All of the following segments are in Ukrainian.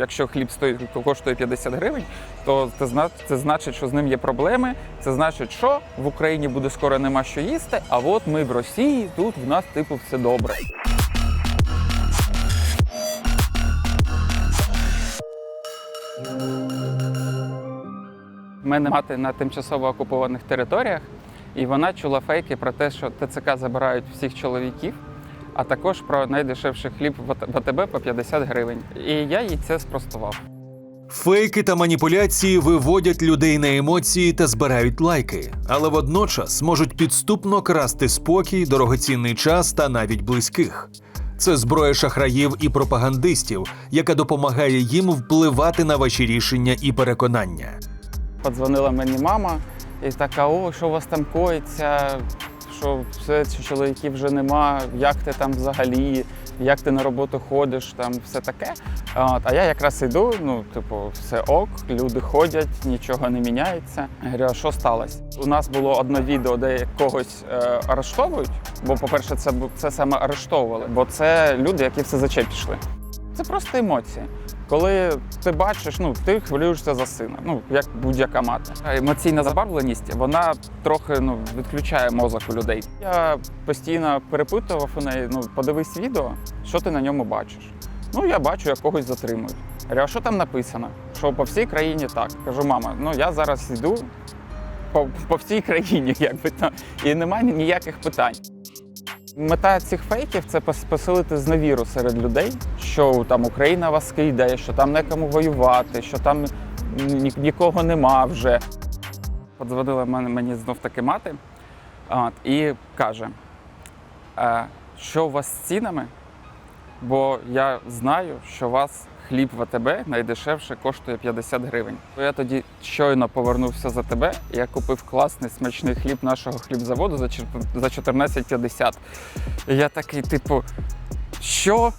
якщо хліб стоїть коштує 50 гривень, то це, зна- це значить, що з ним є проблеми. Це значить, що в Україні буде скоро нема що їсти. А от ми в Росії, тут в нас типу все добре. У мене мати на тимчасово окупованих територіях, і вона чула фейки про те, що ТЦК забирають всіх чоловіків, а також про найдешевший хліб в АТБ по 50 гривень. І я їй це спростував. Фейки та маніпуляції виводять людей на емоції та збирають лайки, але водночас можуть підступно красти спокій, дорогоцінний час та навіть близьких. Це зброя шахраїв і пропагандистів, яка допомагає їм впливати на ваші рішення і переконання. Подзвонила мені мама і така: о, що у вас там коїться? Що все, чоловіків вже нема, як ти там взагалі, як ти на роботу ходиш, там все таке. От, а я якраз йду, ну, типу, все ок, люди ходять, нічого не міняється. Я говорю, а що сталося? У нас було одне відео, де когось е, арештовують, бо, по-перше, це, це саме арештовували, бо це люди, які все заче пішли. Це просто емоції. Коли ти бачиш, ну ти хвилюєшся за сина, ну як будь-яка мати. Емоційна забарвленість вона трохи ну відключає мозок у людей. Я постійно перепитував у неї: ну подивись відео, що ти на ньому бачиш. Ну я бачу, як когось затримують. Говорю, а що там написано? Що по всій країні так. Кажу, мама, ну я зараз йду по, по всій країні, якби то і немає ніяких питань. Мета цих фейків це посилити зневіру серед людей, що там Україна вас кидає, що там некому воювати, що там ні- нікого нема вже. Подзвонила мені знов таки мати от, і каже, «Е, що у вас з цінами? Бо я знаю, що вас хліб в АТБ найдешевше коштує 50 гривень. Я тоді щойно повернувся за тебе, я купив класний смачний хліб нашого хлібзаводу за чер- за 14,50. І я такий, типу, що?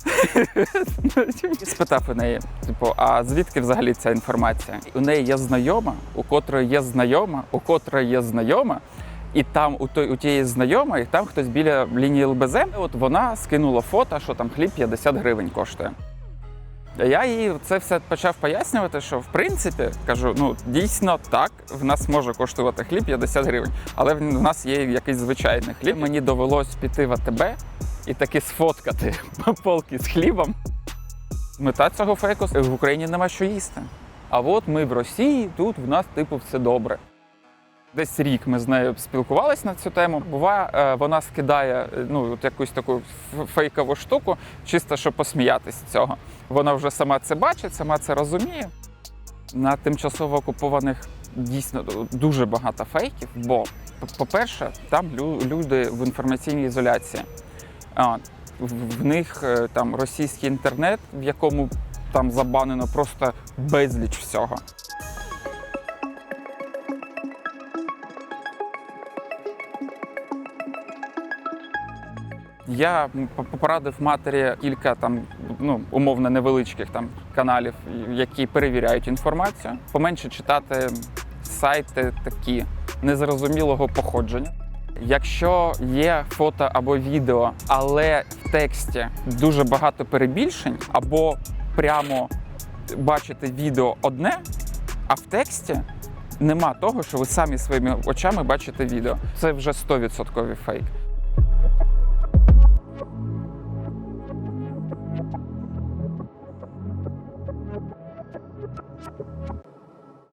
Спитав у неї, типу, а звідки взагалі ця інформація? У неї є знайома, у котрої є знайома, у котрої є знайома. І там у той у тієї знайомої, там хтось біля лінії ЛБЗ. От вона скинула фото, що там хліб 50 гривень коштує. Я їй це все почав пояснювати, що в принципі кажу, ну дійсно так, в нас може коштувати хліб 50 гривень, але в нас є якийсь звичайний хліб. Мені довелось піти в АТБ і таки сфоткати полки з хлібом. Мета цього фейку в Україні нема що їсти. А от ми в Росії, тут в нас типу все добре. Десь рік ми з нею спілкувалися на цю тему. Буває, е, вона скидає е, ну, от якусь таку фейкову штуку, чисто щоб посміятися з цього. Вона вже сама це бачить, сама це розуміє. На тимчасово окупованих дійсно дуже багато фейків, бо, по-перше, там люди в інформаційній ізоляції. В них е, там російський інтернет, в якому там забанено просто безліч всього. Я порадив матері кілька там ну умовно невеличких там каналів, які перевіряють інформацію. Поменше читати сайти такі незрозумілого походження. Якщо є фото або відео, але в тексті дуже багато перебільшень, або прямо бачите відео одне, а в тексті нема того, що ви самі своїми очами бачите відео. Це вже 100% фейк.